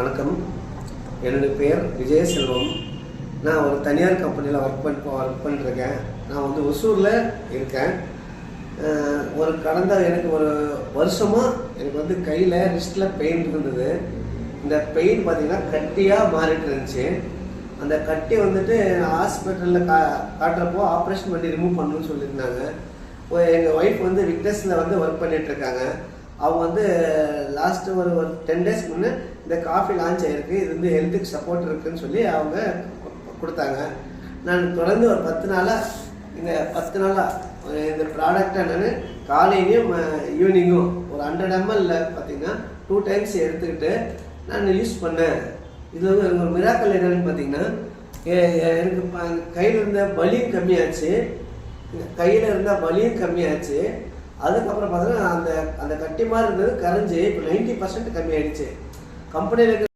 வணக்கம். என்னுடைய பெயர் விஜயசெல்வம். நான் ஒரு தனியார் கம்பெனியில் ஒர்க் பண்ண ஒர்க் பண்ணிருக்கேன். நான் வந்து ஒசூரில் இருக்கேன். ஒரு கடந்த எனக்கு ஒரு வருஷமாக எனக்கு வந்து கையில் ரிஸ்ட்டில் பெயின் இருந்தது. இந்த பெயின் பார்த்திங்கன்னா கட்டியாக மாறிட்டு இருந்துச்சு. அந்த கட்டி வந்துட்டு ஹாஸ்பிட்டலில் கா காட்டுறப்போ ஆப்ரேஷன் பண்ணி ரிமூவ் பண்ணணும்னு சொல்லியிருந்தாங்க. எங்கள் ஒய்ஃப் வந்து விக்னஸில் வந்து ஒர்க் பண்ணிகிட்ருக்காங்க அவங்க வந்து லாஸ்ட் ஒரு ஒரு டென் டேஸ்க்கு முன்னே இந்த காஃபி லான்ச் ஆயிருக்கு. இது வந்து ஹெல்த்துக்கு சப்போர்ட் இருக்குன்னு சொல்லி அவங்க கொடுத்தாங்க. நான் தொடர்ந்து ஒரு பத்து நாளாக இந்த பத்து நாளாக இந்த ப்ராடக்டை நான் காலையிலையும் ஈவினிங்கும் ஒரு ஹண்ட்ரட் எம்எல்ல பார்த்தீங்கன்னா டூ டைம்ஸ் எடுத்துக்கிட்டு நான் யூஸ் பண்ணேன். இது வந்து ஒரு மிராக்கல் என்னன்னு பார்த்தீங்கன்னா எனக்கு கையில் இருந்த வலியும் கம்மியாச்சு. கையில் இருந்தால் வலியும் கம்மியாச்சு. அதுக்கப்புறம் பார்த்தீங்கன்னா அந்த அந்த கட்டி மாதிரி இருந்தது கரைஞ்சி இப்போ நைன்டி பர்சன்ட் கம்மி ஆயிடுச்சு கம்பெனியில்